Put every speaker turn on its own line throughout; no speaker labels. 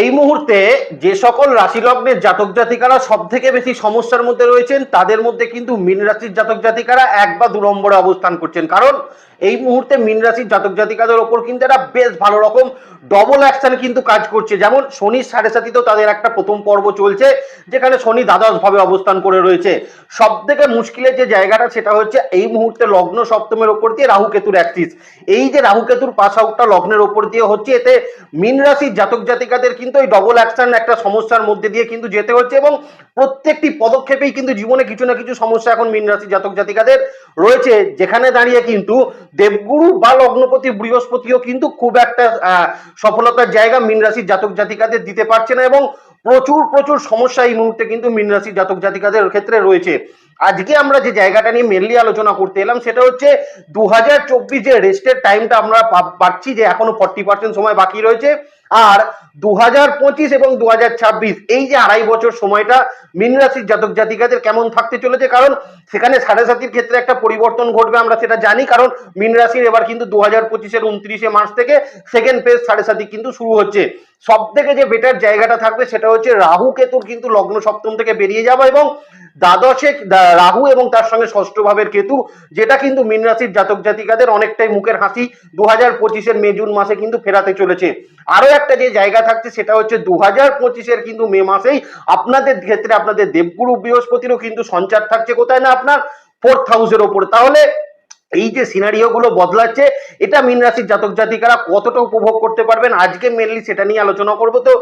এই মুহূর্তে যে সকল রাশি লগ্নের জাতক জাতিকারা সব থেকে বেশি সমস্যার মধ্যে রয়েছেন, তাদের মধ্যে কিন্তু মীন রাশির জাতক জাতিকারা এক বা দু নম্বরে অবস্থান করছেন। কারণ এই মুহূর্তে মিন রাশির জাতক জাতিকাদের ওপর কিন্তু একটা বেশ ভালো রকম ডবল অ্যাকশন কিন্তু কাজ করছে। যেমন শনির সাড়ে সাথীতেও তাদের একটা প্রথম পর্ব চলছে, যেখানে শনি দ্বাদশ ভাবে অবস্থান করে রয়েছে। সব থেকে মুশকিলের যে জায়গাটা সেটা হচ্ছে এই মুহূর্তে লগ্ন সপ্তমের ওপর দিয়ে রাহু কেতুর অ্যাক্সিস এই যে রাহু কেতুর পাস আউটটা লগ্নের ওপর দিয়ে হচ্ছে, এতে মিন রাশির জাতক জাতিকাদের কিন্তু এই ডবল অ্যাকশন একটা সমস্যার মধ্যে দিয়ে কিন্তু যেতে হচ্ছে এবং প্রত্যেকটি পদক্ষেপেই কিন্তু জীবনে কিছু না কিছু সমস্যা এখন মীন রাশির জাতক জাতিকাদের রয়েছে। যেখানে দাঁড়িয়ে কিন্তু দেবগুরু বা লগ্নপতি বৃহস্পতিও কিন্তু খুব একটা সফলতার জায়গা মীন রাশির জাতক জাতিকাদের দিতে পারছে না এবং প্রচুর প্রচুর সমস্যা এই মুহূর্তে কিন্তু মীন রাশির জাতক জাতিকাদের ক্ষেত্রে রয়েছে। আজকে আমরা যে জায়গাটা নিয়ে মেনলি আলোচনা করতে এলাম, সেটা হচ্ছে দু হাজার চব্বিশ যে রেস্টের টাইমটা আমরা পাচ্ছি যে এখনও ফর্টি পার্সেন্ট সময় বাকি রয়েছে। আর দু হাজার পঁচিশ এবং দু হাজার ছাব্বিশ, এই যে আড়াই বছর সময়টা মীন রাশির জাতক জাতিকাদের কেমন থাকতে চলেছে? কারণ সেখানে সাড়ে সাতির ক্ষেত্রে একটা পরিবর্তন ঘটবে, আমরা সেটা জানি, কারণ মীন রাশির এবার কিন্তু দু হাজার পঁচিশের উনত্রিশে মার্চ থেকে সেকেন্ড ফেজ সাড়ে সাতি কিন্তু শুরু হচ্ছে। সব থেকে যে বেটার জায়গাটা থাকবে সেটা হচ্ছে রাহু কেতুর কিন্তু লগ্ন সপ্তম থেকে বেরিয়ে যাওয়া এবং দ্বাদশে রাহু এবং তার সঙ্গে ষষ্ঠ ভাবের কেতু, যেটা কিন্তু মীন রাশির জাতক জাতিকাদের অনেকটাই মুখের হাসি। দু হাজার পঁচিশের মে, জুন মাসে কিন্তু ফেরাতে চলেছে। আরও একটা যে জায়গা থাকছে সেটা হচ্ছে দু হাজার পঁচিশের কিন্তু মে মাসেই আপনাদের ক্ষেত্রে আপনাদের দেবগুরু বৃহস্পতিরও কিন্তু সঞ্চার থাকছে। কোথায় না আপনার? ফোর্থ হাউসের ওপরে। তাহলে এই যে সিনারিও গুলো বদলাচ্ছে, এটা মিন রাশির জাতক জাতিকারা কতটা উপভোগ করতে পারবেন? আজকে মেনলি সেটা নিয়ে আলোচনা করব তো।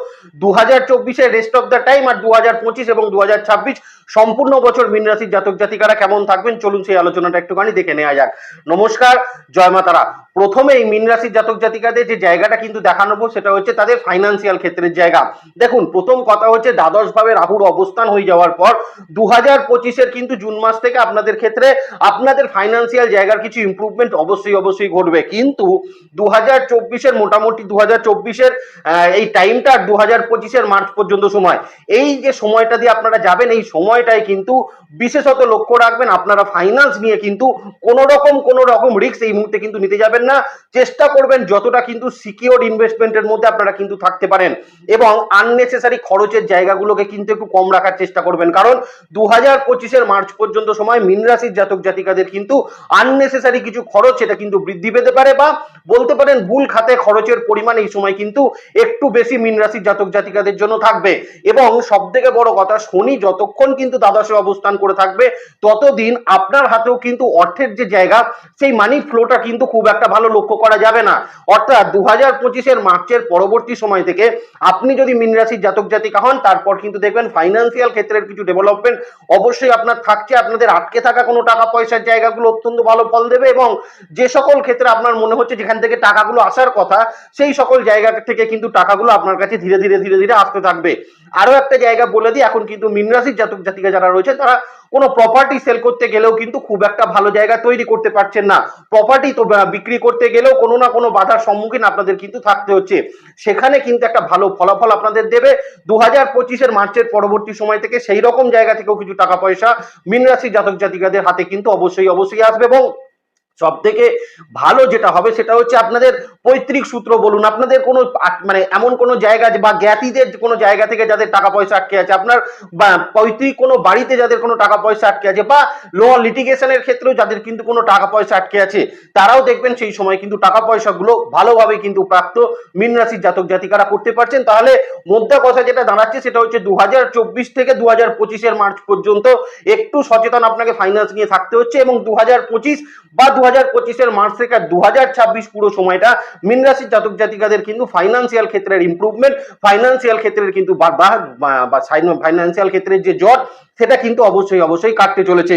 দু হাজার চব্বিশের রেস্ট অফ দ্য টাইম আর দু হাজার পঁচিশ এবং দু হাজার ছাব্বিশ সম্পূর্ণ বছর মীন রাশির জাতক জাতিকারা কেমন থাকবেন? চলুন সেই আলোচনাটা একটুখানি দেখে নেওয়া যাক। নমস্কার, জয় মাতারা। প্রথমে এই মীন রাশির জাতক জাতিকাদের যে জায়গাটা কিন্তু দেখানোবো সেটা হচ্ছে তাদের ফাইন্যান্সিয়াল ক্ষেত্রের জায়গা। দেখুন, প্রথম কথা হচ্ছে দ্বাদশ ভাবে রাহুর অবস্থান হয়ে যাওয়ার পর দু হাজার পঁচিশের কিন্তু জুন মাস থেকে আপনাদের ক্ষেত্রে আপনাদের ফাইন্যান্সিয়াল জায়গার কিছু ইমপ্রুভমেন্ট অবশ্যই অবশ্যই ঘটবে। কিন্তু দু হাজার মোটামুটি দু হাজার এই টাইমটা দু হাজার মার্চ পর্যন্ত সময়। এই যে সময়টা দিয়ে আপনারা যাবেন, এই সময়টায় কিন্তু বিশেষত লক্ষ্য রাখবেন, আপনারা ফাইন্যান্স নিয়ে কিন্তু কোনো রকম কোনো রকম রিস্ক এই মুহূর্তে কিন্তু নিতে যাবেন না। চেষ্টা করবেন যতটা কিন্তু সিকিওর ইনভেস্টমেন্টের মধ্যে আপনারা কিন্তু থাকতে পারেন। এবং আননেসেসারি খরচের জায়গাগুলোকে কিন্তু একটু কম রাখার চেষ্টা করবেন। কারণ দু হাজার পঁচিশের মার্চ পর্যন্ত সময় মীন রাশির জাতক জাতিকাদের কিন্তু আননেসেসারি কিছু খরচ সেটা কিন্তু বৃদ্ধি পেতে পারে বা বলতে পারেন ভুল খাতে খরচের পরিমাণ এই সময় কিন্তু একটু বেশি মীন রাশির জাতক জাতিকাদের জন্য থাকবে। এবং সব থেকে বড় কথা, শনি যতক্ষণ কিন্তু দ্বাদশে অবস্থান করে থাকবে, ততদিন আপনার হাতেও কিন্তু অর্থের যে জায়গা, সেই মানি ফ্লোটা কিন্তু খুব একটা ভালো লক্ষ্য করা যাবে না। অর্থাৎ দু হাজার পঁচিশের মার্চের পরবর্তী সময় থেকে আপনি যদি মীন রাশির জাতক জাতিকা হন, তারপর কিন্তু দেখবেন ফাইন্যান্সিয়াল ক্ষেত্রের কিছু ডেভেলপমেন্ট অবশ্যই আপনার থাকছে। আপনাদের আটকে থাকা কোনো টাকা পয়সার জায়গাগুলো অত্যন্ত ভালো ফল দেবে এবং যে সকল ক্ষেত্রে আপনার মনে হচ্ছে যেখান থেকে টাকাগুলো আসার কথা, সেই সকল জায়গা থেকে কিন্তু টাকাগুলো আপনার কাছে ধীরে ধীরে ধীরে ধীরে আসতে থাকবে। আরও একটা জায়গা বলে দিই, এখন কিন্তু মীন রাশির জাতক জাতিকা যারা রয়েছে, তারা কোনো প্রপার্টি সেল করতে গেলেও কিন্তু খুব একটা ভালো জায়গা তৈরি করতে পারছেন না। প্রপার্টি তো বিক্রি করতে গেলেও কোনো না কোনো বাধার সম্মুখীন আপনাদের কিন্তু থাকতে হচ্ছে। সেখানে কিন্তু একটা ভালো ফলাফল আপনাদের দেবে। দু হাজার পঁচিশের মার্চের পরবর্তী সময় থেকে সেই রকম জায়গা থেকেও কিছু টাকা পয়সা মীন রাশির জাতক জাতিকাদের হাতে কিন্তু অবশ্যই অবশ্যই আসবে এবং সব থেকে ভালো যেটা হবে সেটা হচ্ছে আপনাদের পৈতৃক সূত্র বলুন। আপনাদের কোনো মানে এমন কোনো জায়গা বা জ্ঞাতিদের কোনো জায়গা থেকে যাদের টাকা পয়সা আটকে আছে, আপনার পৈতৃক কোনো বাড়িতে যাদের কোনো টাকা পয়সা আটকে আছে বা ল লিটিগেশনের ক্ষেত্রেও যাদের কিন্তু কোনো টাকা পয়সা আটকে আছে, তারাও দেখবেন সেই সময় কিন্তু টাকা পয়সাগুলো ভালোভাবে কিন্তু প্রাপ্ত মীন রাশির জাতক জাতিকারা করতে পারছেন। তাহলে মোদ্দা কথা যেটা দাঁড়াচ্ছে সেটা হচ্ছে দু হাজার চব্বিশ থেকে দু হাজার পঁচিশের মার্চ পর্যন্ত একটু সচেতন আপনাকে ফাইন্যান্স নিয়ে থাকতে হচ্ছে এবং দু হাজার পঁচিশ বা দু হাজার পঁচিশের মার্চ থেকে দু হাজার ছাব্বিশ পুরো সময়টা মীন রাশির জাতক জাতিকাদের কিন্তু ফাইন্যান্সিয়াল ক্ষেত্রের ইমপ্রুভমেন্ট ফাইন্যান্সিয়াল ক্ষেত্রের কিন্তু বা ফাইন্যান্সিয়াল ক্ষেত্রের যে জট, সেটা কিন্তু অবশ্যই অবশ্যই কাটতে চলেছে।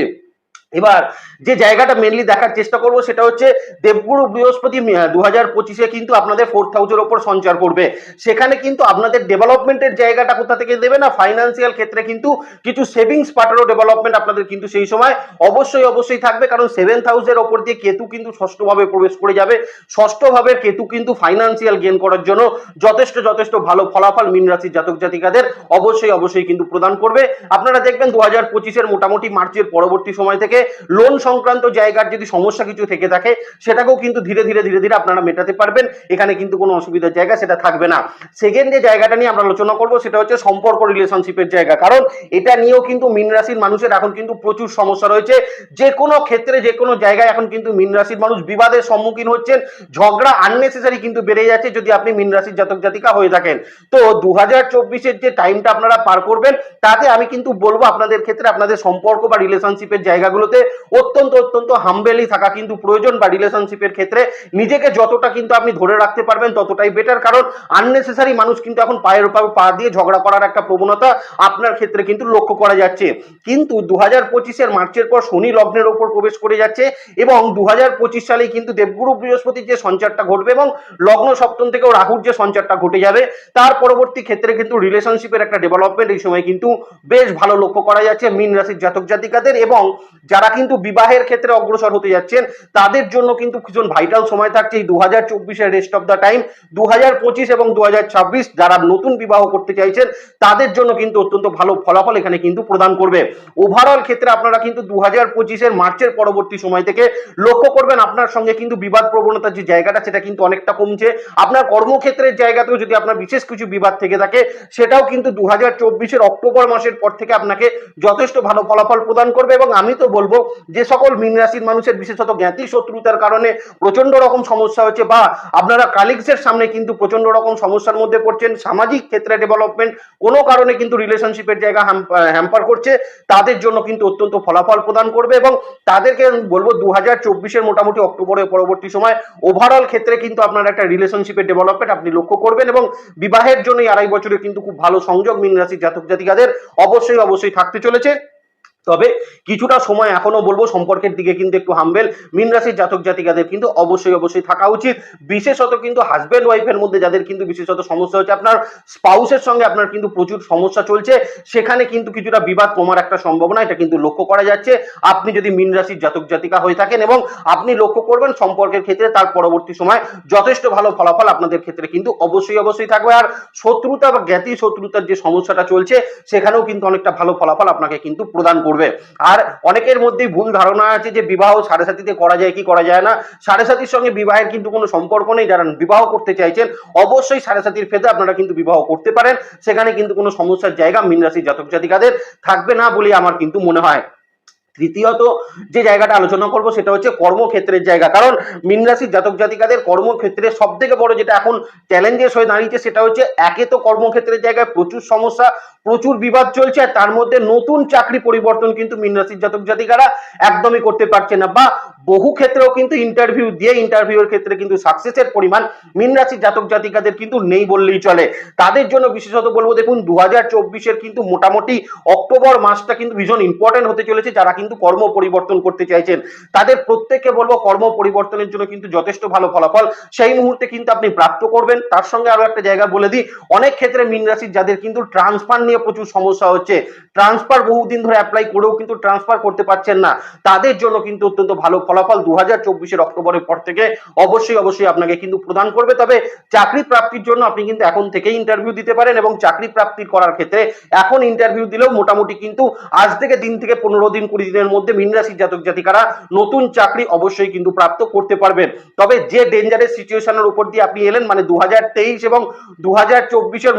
এবার যে জায়গাটা মেনলি দেখার চেষ্টা করব সেটা হচ্ছে দেবগুরু বৃহস্পতি দু হাজার পঁচিশে কিন্তু আপনাদের ফোর্থ হাউসের ওপর সঞ্চার করবে। সেখানে কিন্তু আপনাদের ডেভেলপমেন্টের জায়গাটা কোথা থেকে দেবে না? ফাইন্যান্সিয়াল ক্ষেত্রে কিন্তু কিছু সেভিংস পার্টেরও ডেভেলপমেন্ট আপনাদের কিন্তু সেই সময় অবশ্যই অবশ্যই থাকবে। কারণ সেভেন্থ হাউসের ওপর দিয়ে কেতু কিন্তু ষষ্ঠভাবে প্রবেশ করে যাবে। ষষ্ঠভাবে কেতু কিন্তু ফাইন্যান্সিয়াল গেন করার জন্য যথেষ্ট যথেষ্ট ভালো ফলাফল মীন রাশির জাতক জাতিকাদের অবশ্যই অবশ্যই কিন্তু প্রদান করবে। আপনারা দেখবেন দু হাজার পঁচিশের মোটামুটি মার্চের পরবর্তী সময় থেকে লোন সংক্রান্ত জায়গার যদি সমস্যা কিছু থেকে থাকে, সেটাকেও কিন্তু ধীরে ধীরে ধীরে ধীরে আপনারা মেটাতে পারবেন। এখানে কিন্তু কোনো অসুবিধার জায়গা সেটা থাকবে না। সেকেন্ড যে জায়গাটা নিয়ে আমরা আলোচনা করব, সেটা হচ্ছে সম্পর্ক রিলেশনশিপের জায়গা। কারণ এটা নিয়েও কিন্তু মীন রাশির মানুষের এখন কিন্তু প্রচুর সমস্যা রয়েছে। যে কোনো ক্ষেত্রে, যে কোনো জায়গায় এখন কিন্তু মীন রাশির মানুষ বিবাদের সম্মুখীন হচ্ছেন। ঝগড়া আননেসেসারি কিন্তু বেড়ে যাচ্ছে যদি আপনি মীন রাশির জাতক জাতিকা হয়ে থাকেন। তো দু হাজার যে টাইমটা আপনারা পার করবেন, তাতে আমি কিন্তু বলব আপনাদের ক্ষেত্রে আপনাদের সম্পর্ক বা রিলেশনশিপের জায়গাগুলোতে অত্যন্ত অত্যন্ত হাম্বেলি থাকা কিন্তু প্রয়োজন বা রিলেশনশিপের ক্ষেত্রে। নিজেকে যতটা কিন্তু আপনি ধরে রাখতে পারবেন, ততটাই বেটার কারণ আননেসেসারি মানুষ কিন্তু এখন পায়ের উপর পা দিয়ে ঝগড়া করার একটা প্রবণতা আপনার ক্ষেত্রে কিন্তু লক্ষ্য করা যাচ্ছে। কিন্তু দু হাজার পঁচিশের মার্চের পর শনি লগ্নের ওপর প্রবেশ করে যাচ্ছে এবং দু হাজার পঁচিশ সালেই কিন্তু দেবগুরু বৃহস্পতির যে সঞ্চারটা ঘটবে এবং লগ্ন সপ্তম থেকেও রাহুর যে সঞ্চারটা ঘটে যাবে, তার পরবর্তী ক্ষেত্রে কিন্তু রিলেশনশিপের একটা ডেভেলপমেন্ট এই সময় কিন্তু বেশ ভালো লক্ষ্য করা যাচ্ছে। মিন রাশির জাতক জাতিকাদের এবং যারা কিন্তু বিবাহের ক্ষেত্রে অগ্রসর হতে যাচ্ছেন, তাদের জন্য কিন্তু ভীষণ ভাইটাল সময় থাকছে এই দু হাজার চব্বিশের রেস্ট অফ দ্য টাইম দু হাজার পঁচিশ এবং দু হাজার ছাব্বিশ যারা নতুন বিবাহ করতে চাইছেন, তাদের জন্য কিন্তু অত্যন্ত ভালো ফলাফল এখানে কিন্তু প্রদান করবে। ওভারঅল ক্ষেত্রে আপনারা কিন্তু দু হাজার পঁচিশের মার্চের পরবর্তী সময় থেকে লক্ষ্য করবেন, আপনার সঙ্গে কিন্তু বিবাদ প্রবণতার যে জায়গাটা, সেটা কিন্তু অনেকটা কমছে। আপনার কর্মক্ষেত্রের জায়গাতেও যদি আপনার বিশেষ কিছু বিবাদ থেকে থাকে, সেটাও কিন্তু দু হাজার চব্বিশের অক্টোবর মাসের পর থেকে আপনাকে যথেষ্ট ভালো ফলাফল প্রদান করবে এবং আমি তো বলব যে সকল মীন রাশির মানুষের বিশেষত জ্ঞাতি শত্রুতার কারণে প্রচণ্ড রকম সমস্যা হচ্ছে বা আপনারা কালিগসের সামনে কিন্তু প্রচণ্ড রকম সমস্যার মধ্যে পড়ছেন, সামাজিক ক্ষেত্রে ডেভেলপমেন্ট কোনো কারণে কিন্তু রিলেশনশিপের জায়গা হ্যাম্পার করছে, তাদের জন্য কিন্তু অত্যন্ত ফলাফল প্রদান করবে এবং তাদেরকে বলব দু হাজার চব্বিশের মোটামুটি অক্টোবরের পরবর্তী সময় ওভারঅল ক্ষেত্রে কিন্তু আপনার একটা রিলেশনশিপের ডেভেলপমেন্ট আপনি লক্ষ্য করবেন এবং বিবাহের জন্য আড়াই বছরে কিন্তু খুব ভালো সংযোগ মীন রাশির জাতক জাতিকাদের অবশ্যই অবশ্যই থাকতে চলেছে। তবে কিছুটা সময় এখনও বলব, সম্পর্কের দিকে কিন্তু একটু হাম্বেল মীন রাশির জাতক জাতিকাদের কিন্তু অবশ্যই অবশ্যই থাকা উচিত। বিশেষত কিন্তু হাজব্যান্ড ওয়াইফের মধ্যে যাদের কিন্তু বিশেষত সমস্যা হচ্ছে, আপনার স্পাউসের সঙ্গে আপনার কিন্তু প্রচুর সমস্যা চলছে। সেখানে কিন্তু কিছুটা বিবাদ কমার একটা সম্ভাবনা, এটা কিন্তু লক্ষ্য করা যাচ্ছে। আপনি যদি মীন রাশির জাতক জাতিকা হয়ে থাকেন এবং আপনি লক্ষ্য করবেন সম্পর্কের ক্ষেত্রে তার পরবর্তী সময় যথেষ্ট ভালো ফলাফল আপনাদের ক্ষেত্রে কিন্তু অবশ্যই অবশ্যই থাকবে। আর শত্রুতা বা জ্ঞাতি শত্রুতার যে সমস্যাটা চলছে, সেখানেও কিন্তু অনেকটা ভালো ফলাফল আপনাকে কিন্তু প্রদান করবে। আর অনেকের মধ্যেই ভুল ধারণা আছে যে বিবাহ সাড়ে সাথীতে করা যায় কি করা যায় না। সাড়ে সাথীর সঙ্গে বিবাহের কিন্তু কোনো সম্পর্ক নেই। যারা বিবাহ করতে চাইছেন, অবশ্যই সাড়ে সাথীর ফেদে আপনারা কিন্তু বিবাহ করতে পারেন। সেখানে কিন্তু কোনো সমস্যার জায়গা মিন রাশির জাতক জাতিকাদের থাকবে না বলে আমার কিন্তু মনে হয়। তৃতীয়ত যে জায়গাটা আলোচনা করব সেটা হচ্ছে কর্মক্ষেত্রের জায়গা। কারণ মীন রাশির জাতক জাতিকাদের কর্মক্ষেত্রে সব থেকে বড় যেটা এখন চ্যালেঞ্জেস হয়ে দাঁড়িয়েছে সেটা হচ্ছে একে তো কর্মক্ষেত্রের জায়গায় প্রচুর সমস্যা, প্রচুর বিবাদ চলছে আর তার মধ্যে নতুন চাকরি পরিবর্তন কিন্তু মীন রাশির জাতক জাতিকারা একদমই করতে পারছে না বা বহু ক্ষেত্রেও কিন্তু ইন্টারভিউ দিয়ে ইন্টারভিউর ক্ষেত্রে কিন্তু সাকসেসের পরিমাণ মীন রাশির জাতক জাতিকাদের কিন্তু নেই বললেই চলে। তাদের জন্য বিশেষত বলব, দেখুন দু হাজার কিন্তু মোটামুটি অক্টোবর মাসটা কিন্তু ভীষণ ইম্পর্টেন্ট হতে চলেছে, যারা কিন্তু কর্ম পরিবর্তন করতে চাইছেন। তাদের প্রত্যেককে বলব, কর্ম পরিবর্তনের জন্য কিন্তু যথেষ্ট ভালো ফলাফল। সেই মুহূর্তে কিন্তু আপনি প্রাপ্ত করবেন। তার সঙ্গে আরও একটা জায়গা বলে দিই, অনেক ক্ষেত্রে মিন রাশির যাদের কিন্তু ট্রান্সফার নিয়ে প্রচুর সমস্যা হচ্ছে। ট্রান্সফার বহুদিন ধরে অ্যাপ্লাই করেও কিন্তু ট্রান্সফার করতে পারছেন না। তাদের জন্য কিন্তু অত্যন্ত ভালো ফলাফল দু হাজার চব্বিশের অক্টোবরের পর থেকে অবশ্যই অবশ্যই আপনাকে কিন্তু প্রদান করবে। তবে চাকরি প্রাপ্তির জন্য আপনি কিন্তু এখন থেকেই ইন্টারভিউ দিতে পারেন এবং চাকরি প্রাপ্তি করার ক্ষেত্রে এখন ইন্টারভিউ দিলেও মোটামুটি কিন্তু আজ থেকে দিন থেকে পনেরো দিন, কুড়ি দিনের মধ্যে মীন রাশির জাতক জাতিকারা নতুন চাকরি অবশ্যই কিন্তু প্রাপ্ত করতে পারবেন। তবে যে ডেঞ্জারের সিচুয়েশনের উপর দিয়ে আপনি এলেন মানে দু এবং দু হাজার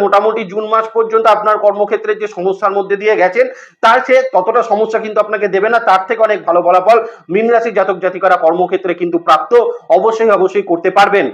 মোটামুটি জুন মাস পর্যন্ত আপনার কর্মক্ষেত্রে যে সমস্যার মধ্যে দিয়ে গেছেন, তার সে ততটা সমস্যা কিন্তু আপনাকে দেবে না। তার থেকে অনেক ভালো ফলাফল মীন রাশির জাতক জাতিকারা কর্মক্ষেত্রে কিন্তু প্রাপ্ত অবশ্যই অবশ্যই করতে পারবেন।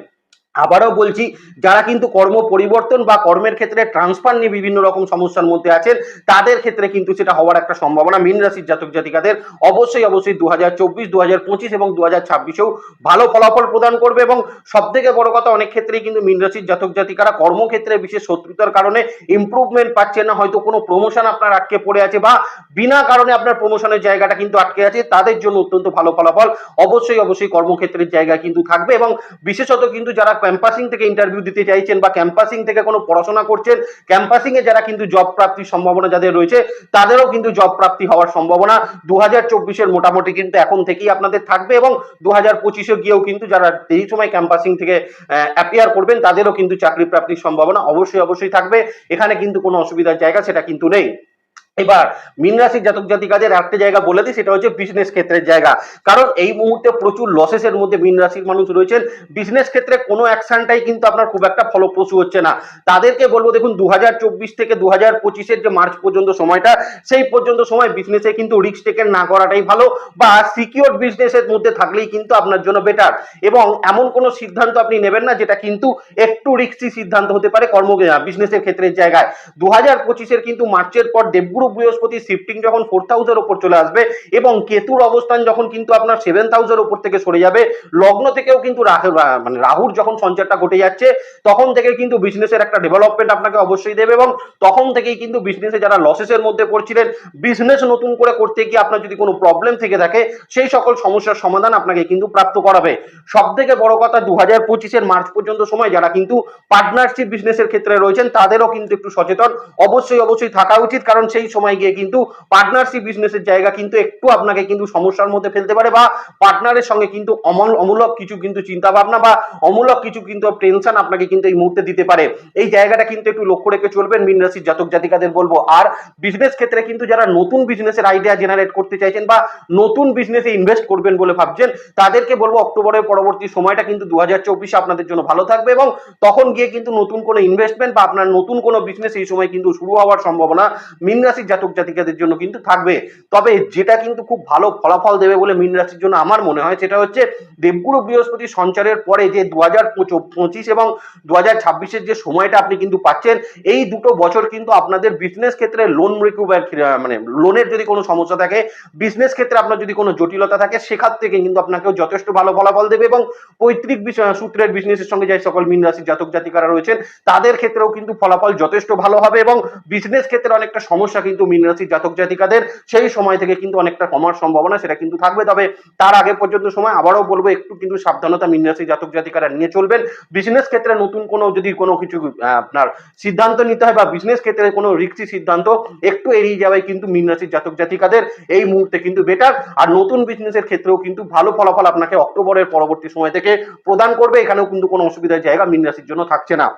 আবারও বলছি, যারা কিন্তু কর্ম পরিবর্তন বা কর্মের ক্ষেত্রে ট্রান্সফার নিয়ে বিভিন্ন রকম সমস্যার মধ্যে আছেন, তাদের ক্ষেত্রে কিন্তু সেটা হওয়ার একটা সম্ভাবনা মীন রাশির জাতক জাতিকাদের অবশ্যই অবশ্যই দু হাজার চব্বিশ দু হাজার পঁচিশ এবং দু হাজার ছাব্বিশেও ভালো ফলাফল প্রদান করবে এবং সব থেকে বড় কথা অনেক ক্ষেত্রেই কিন্তু মীন রাশির জাতক জাতিকারা কর্মক্ষেত্রে বিশেষ শত্রুতার কারণে ইম্প্রুভমেন্ট পাচ্ছেন না, হয়তো কোনো প্রমোশন আপনার আটকে পড়ে আছে বা বিনা কারণে আপনার প্রমোশনের জায়গাটা কিন্তু আটকে আছে, তাদের জন্য অত্যন্ত ভালো ফলাফল অবশ্যই অবশ্যই কর্মক্ষেত্রের জায়গা কিন্তু থাকবে এবং বিশেষত কিন্তু যারা ক্যাম্পাসিং থেকে ইন্টারভিউ দিতে চাইছেন বা ক্যাম্পাসিং থেকে কোনো পড়াশোনা করছেন ক্যাম্পাসিং এ যারা কিন্তু জব প্রাপ্তির সম্ভাবনা যাদের রয়েছে, তাদেরও কিন্তু জব প্রাপ্তি হওয়ার সম্ভাবনা দু হাজার চব্বিশের মোটামুটি কিন্তু এখন থেকেই আপনাদের থাকবে এবং দু হাজার পঁচিশে গিয়েও কিন্তু যারা এই সময় ক্যাম্পাসিং থেকে অ্যাপিয়ার করবেন, তাদেরও কিন্তু চাকরি প্রাপ্তির সম্ভাবনা অবশ্যই অবশ্যই থাকবে। এখানে কিন্তু কোনো অসুবিধার জায়গা সেটা কিন্তু নেই। এবার মীন রাশির জাতক জাতিকাদের একটা জায়গা বলে দিই, সেটা হচ্ছে বিজনেস ক্ষেত্রের জায়গা। কারণ এই মুহূর্তে প্রচুর লসেসের মধ্যে মীন রাশির মানুষ রয়েছেন। বিজনেস ক্ষেত্রে কোনো অ্যাকশনটাই কিন্তু আপনার খুব একটা ফলপ্রসূ হচ্ছে না। তাদেরকে বলব দেখুন দু থেকে দু হাজার যে মার্চ পর্যন্ত সময়টা, সেই পর্যন্ত সময় বিজনেসে কিন্তু রিস্ক টেকেন না করাটাই ভালো বা সিকিউর বিজনেসের মধ্যে থাকলেই কিন্তু আপনার জন্য বেটার এবং এমন কোনো সিদ্ধান্ত আপনি নেবেন না, যেটা কিন্তু একটু রিস্কি সিদ্ধান্ত হতে পারে কর্ম বিজনেসের ক্ষেত্রের জায়গায়। দু হাজার পঁচিশের কিন্তু মার্চের পর দেবগুরু বৃহস্পতি শিফটিং যখন ফোর্থ হাউসের ওপর চলে আসবে এবং কেতুর অবস্থান যখন কিন্তু আপনার সেভেন্থ হাউসের ওপর থেকে সরে যাবে, লগ্ন থেকেও কিন্তু মানে রাহুর যখন সঞ্চারটা ঘটে যাচ্ছে, তখন থেকে কিন্তু বিজনেসের একটা ডেভেলপমেন্ট আপনাকে অবশ্যই দেবে এবং তখন থেকেই কিন্তু বিজনেসে যারা লসেসের মধ্যে পড়ছিলেন বিজনেস নতুন করে করতে গিয়ে আপনার যদি কোনো প্রবলেম থেকে থাকে, সেই সকল সমস্যার সমাধান আপনাকে কিন্তু প্রাপ্ত করাবে। সব থেকে বড় কথা দু হাজার পঁচিশের মার্চ পর্যন্ত সময় যারা কিন্তু পার্টনারশিপ বিজনেসের ক্ষেত্রে রয়েছেন, তাদেরও কিন্তু একটু সচেতন। অবশ্যই অবশ্যই থাকা উচিত, কারণ সেই সময় গিয়ে কিন্তু পার্টনারশিপ বিজনেসের জায়গা কিন্তু একটু আপনাকে কিন্তু সমস্যার মধ্যে ফেলতে পারে বা পার্টনারের সঙ্গে কিন্তু অমল, অমূলক কিছু কিন্তু চিন্তা ভাবনা বা অমূলক কিছু কিন্তু টেনশন আপনাকে কিন্তু এই মুহূর্তে দিতে পারে। এই জায়গাটা কিন্তু একটু লক্ষ্য রেখে চলবেন মীন রাশির জাতক জাতিকাদের বলব। আর বিজনেস ক্ষেত্রে কিন্তু যারা নতুন বিজনেসের আইডিয়া জেনারেট করতে চাইছেন বা নতুন বিজনেসে ইনভেস্ট করবেন বলে ভাবছেন, তাদেরকে বলব অক্টোবরের পরবর্তী সময়টা কিন্তু দু হাজার চব্বিশে আপনাদের জন্য ভালো থাকবে এবং তখন গিয়ে কিন্তু নতুন কোনো ইনভেস্টমেন্ট বা আপনার নতুন কোনো বিজনেস এই সময় কিন্তু শুরু হওয়ার সম্ভাবনা মীন রাশির জাতক জাতিকাদের জন্য কিন্তু থাকবে। তবে যেটা কিন্তু খুব ভালো ফলাফল দেবে বলে মীন রাশির জন্য আমার মনে হয়, সেটা হচ্ছে দেবগুরু বৃহস্পতি সঞ্চারের পরে যে দু হাজার পঁচিশ এবং দু হাজার ছাব্বিশের যে সময়টা আপনি কিন্তু পাচ্ছেন, এই দুটো বছর কিন্তু আপনাদের বিজনেস ক্ষেত্রে লোন রিকুভার মানে লোনের যদি কোনো সমস্যা থাকে বিজনেস ক্ষেত্রে আপনার যদি কোনো জটিলতা থাকে, সেখান থেকে কিন্তু আপনাকেও যথেষ্ট ভালো ফলাফল দেবে এবং পৈতৃক সূত্রের বিজনেসের সঙ্গে যাই সকল মীন রাশির জাতক জাতিকারা রয়েছেন, তাদের ক্ষেত্রেও কিন্তু ফলাফল যথেষ্ট ভালো হবে এবং বিজনেস ক্ষেত্রে অনেকটা সমস্যা কিন্তু মীন রাশির জাতক জাতিকাদের সেই সময় থেকে কিন্তু অনেকটা কমার সম্ভাবনা সেটা কিন্তু থাকবে। তবে তার আগে পর্যন্ত সময় আবারও বলব, একটু কিন্তু সাবধানতা মীন রাশির জাতক জাতিকারা নিয়ে চলবেন। বিজনেস ক্ষেত্রে নতুন কোনো যদি কোনো কিছু আপনার সিদ্ধান্ত নিতে হয় বা বিজনেস ক্ষেত্রে কোনো রিক্সি সিদ্ধান্ত একটু এড়িয়ে যাওয়াই কিন্তু মীন রাশির জাতক জাতিকাদের এই মুহূর্তে কিন্তু বেটার আর নতুন বিজনেসের ক্ষেত্রেও কিন্তু ভালো ফলাফল আপনাকে অক্টোবরের পরবর্তী সময় থেকে প্রদান করবে। এখানেও কিন্তু কোনো অসুবিধার জায়গা মীন রাশির জন্য থাকছে না।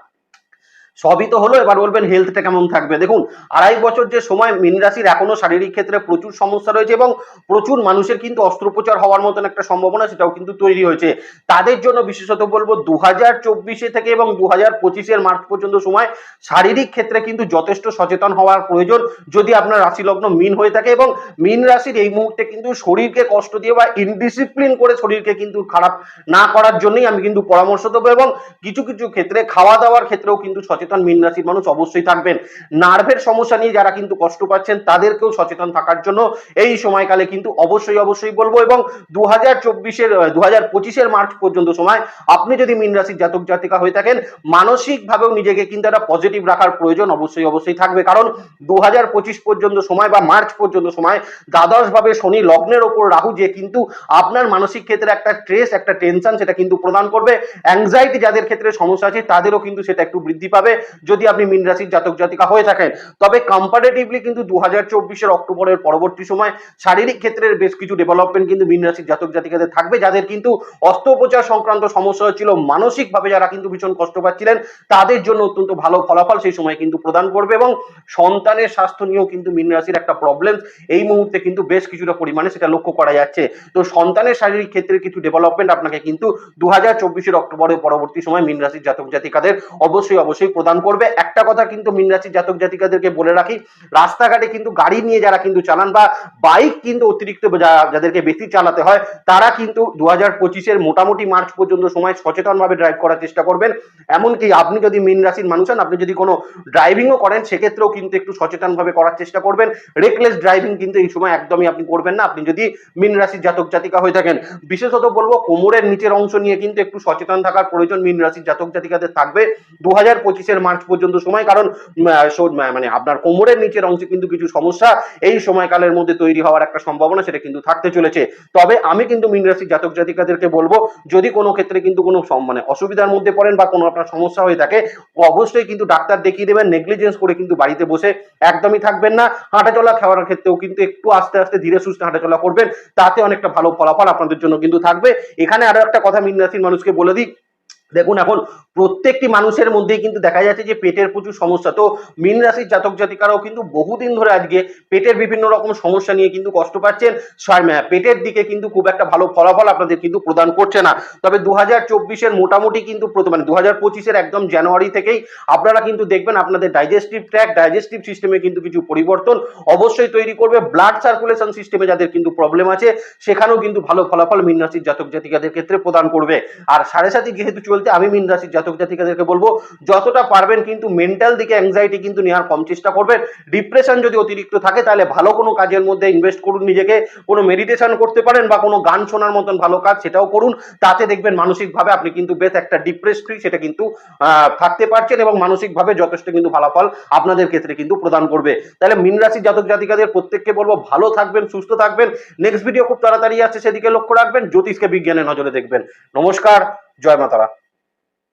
সবই তো হলো, এবার বলবেন হেলথটা কেমন থাকবে। দেখুন, আড়াই বছর যে সময় মীন রাশির এখনও শারীরিক ক্ষেত্রে প্রচুর সমস্যা রয়েছে এবং প্রচুর মানুষের কিন্তু অস্ত্রোপচার হওয়ার মতন একটা সম্ভাবনা সেটাও কিন্তু তৈরি হয়েছে। তাদের জন্য বিশেষত বলব দু হাজার চব্বিশে থেকে এবং দু হাজার পঁচিশের মার্চ পর্যন্ত সময় শারীরিক ক্ষেত্রে কিন্তু যথেষ্ট সচেতন হওয়ার প্রয়োজন যদি আপনার রাশি লগ্ন মিন হয়ে থাকে এবং মিন রাশির এই মুহূর্তে কিন্তু শরীরকে কষ্ট দিয়ে বা ইনডিসিপ্লিন করে শরীরকে কিন্তু খারাপ না করার জন্যই আমি কিন্তু পরামর্শ দেবো এবং কিছু কিছু ক্ষেত্রে খাওয়া দাওয়ার ক্ষেত্রেও কিন্তু সচেতন মিন রাশির মানুষ অবশ্যই থাকবেন। নার্ভের সমস্যা নিয়ে যারা কিন্তু কষ্ট পাচ্ছেন, তাদেরকেও সচেতন থাকার জন্য এই সময়কালে কিন্তু অবশ্যই অবশ্যই বলব এবং দু হাজার চব্বিশের দু হাজার পঁচিশের মার্চ পর্যন্ত সময় আপনি যদি মিন রাশির জাতক জাতিকা হয়ে থাকেন, মানসিকভাবেও নিজেকে কিন্তু একটা পজিটিভ রাখার প্রয়োজন অবশ্যই অবশ্যই থাকবে। কারণ দু হাজার পঁচিশ পর্যন্ত সময় বা মার্চ পর্যন্ত সময় দ্বাদশ ভাবে শনি লগ্নের ওপর রাহু যে কিন্তু আপনার মানসিক ক্ষেত্রে একটা স্ট্রেস একটা টেনশন সেটা কিন্তু প্রদান করবে। অ্যাংজাইটি যাদের ক্ষেত্রে সমস্যা আছে, তাদেরও কিন্তু সেটা একটু বৃদ্ধি পাবে। যদি আপনি মিন রাশির জাতক জাতিকা হয়ে থাকেন। তবে কম্পারেটিভলি কিন্তু দু হাজার চব্বিশের অক্টোবরের পরবর্তী সময় শারীরিক ক্ষেত্রের বেশ কিছু ডেভেলপমেন্ট কিন্তু মিন রাশির জাতক জাতিকাদের থাকবে, যাদের কিন্তু অস্ত্রোপচার সংক্রান্ত সমস্যা হচ্ছিল। মানসিকভাবে যারা কিন্তু ভীষণ কষ্ট পাচ্ছিলেন, তাদের জন্য অত্যন্ত ভালো ফলাফল সেই সময় কিন্তু প্রদান করবে এবং সন্তানের স্বাস্থ্য নিয়েও কিন্তু মিন রাশির একটা প্রবলেম এই মুহূর্তে কিন্তু বেশ কিছুটা পরিমাণে সেটা লক্ষ্য করা যাচ্ছে। তো সন্তানের শারীরিক ক্ষেত্রে কিছু ডেভেলপমেন্ট আপনাকে কিন্তু দু হাজার চব্বিশের অক্টোবরের পরবর্তী সময় মিন রাশির জাতক জাতিকাদের অবশ্যই অবশ্যই প্রদান করবে। একটা কথা কিন্তু মিন রাশির জাতক জাতিকাদেরকে বলে রাখি, রাস্তাঘাটে কিন্তু গাড়ি নিয়ে যারা কিন্তু চালান বা বাইক কিন্তু অতিরিক্ত যাদেরকে বেশি চালাতে হয়, তারা কিন্তু দু হাজার মোটামুটি মার্চ পর্যন্ত সময় সচেতনভাবে ড্রাইভ করার চেষ্টা করবেন। এমনকি আপনি যদি মিন রাশির মানুষ হন, আপনি যদি কোনো ড্রাইভিংও করেন, সেক্ষেত্রেও কিন্তু একটু সচেতনভাবে করার চেষ্টা করবেন। রেকলেস ড্রাইভিং কিন্তু এই সময় একদমই আপনি করবেন না। আপনি যদি মিন রাশির জাতক জাতিকা হয়ে থাকেন, বিশেষত বলব কোমরের নিচের অংশ নিয়ে কিন্তু একটু সচেতন থাকার প্রয়োজন মিন রাশির জাতক জাতিকাদের থাকবে। দু হাজার মার্চ পর্যন্ত সময়, কারণ মানে আপনার কোমরের নিচের অংশে কিন্তু কিছু সমস্যা এই সময়কালের মধ্যে তৈরি হওয়ার একটা সম্ভাবনা সেটা কিন্তু থাকতে চলেছে। তবে আমি কিন্তু মিন রাশির জাতক জাতিকাদেরকে বলব, যদি কোনো ক্ষেত্রে কিন্তু কোনো মানে অসুবিধার মধ্যে পড়েন বা কোনো আপনার সমস্যা হয়ে থাকে, অবশ্যই কিন্তু ডাক্তার দেখিয়ে দেবেন নেগলিজেন্স করে কিন্তু বাড়িতে বসে একদমই থাকবেন না। হাঁটাচলা খাওয়ার ক্ষেত্রেও কিন্তু একটু আস্তে আস্তে ধীরে সুস্থে হাঁটাচলা করবেন, তাতে অনেকটা ভালো ফলাফল আপনাদের জন্য কিন্তু থাকবে। এখানে আরও একটা কথা মিন রাশির মানুষকে বলে দিই দেখুন, এখন প্রত্যেকটি মানুষের মধ্যেই কিন্তু দেখা যাচ্ছে যে পেটের প্রচুর সমস্যা। তো মীন রাশির জাতক জাতিকারাও কিন্তু বহুদিন ধরে আজকে পেটের বিভিন্ন রকম সমস্যা নিয়ে কিন্তু কষ্ট পাচ্ছেন। পেটের দিকে কিন্তু খুব একটা ভালো ফলাফল আপনাদের কিন্তু প্রদান করছে না। তবে দু হাজার চব্বিশের মোটামুটি কিন্তু মানে দু হাজার পঁচিশের একদম জানুয়ারি থেকেই আপনারা কিন্তু দেখবেন আপনাদের ডাইজেস্টিভ ট্র্যাক ডাইজেস্টিভ সিস্টেমে কিন্তু কিছু পরিবর্তন অবশ্যই তৈরি করবে। ব্লাড সার্কুলেশন সিস্টেমে যাদের কিন্তু প্রবলেম আছে, সেখানেও কিন্তু ভালো ফলাফল মীন রাশির জাতক জাতিকাদের ক্ষেত্রে প্রদান করবে। আর সাড়ে সাথে যেহেতু চলতে আমি মিন রাশির জাতক জাতিকাদেরকে বলব, যতটা পারবেন কিন্তু মেন্টাল দিকে অ্যাংজাইটি কিন্তু নেওয়ার কম চেষ্টা করবেন। ডিপ্রেশন যদি অতিরিক্ত থাকে, তাহলে ভালো কোনো কাজের মধ্যে ইনভেস্ট করুন নিজেকে। কোনো মেডিটেশন করতে পারেন বা কোনো গান শোনার মতন ভালো কাজ সেটাও করুন। তাতে দেখবেন মানসিকভাবে আপনি কিন্তু বেশ একটা ডিপ্রেস ফ্রি সেটা কিন্তু থাকতে পারছেন এবং মানসিকভাবে যথেষ্ট কিন্তু ফলাফল আপনাদের ক্ষেত্রে কিন্তু প্রদান করবে। তাহলে মিন রাশির জাতক জাতিকাদের প্রত্যেককে বলব, ভালো থাকবেন, সুস্থ থাকবেন। নেক্সট ভিডিও খুব তাড়াতাড়ি আসছে, সেদিকে লক্ষ্য রাখবেন। জ্যোতিষকে বিজ্ঞানের নজরে দেখবেন। নমস্কার, জয় মাতারা।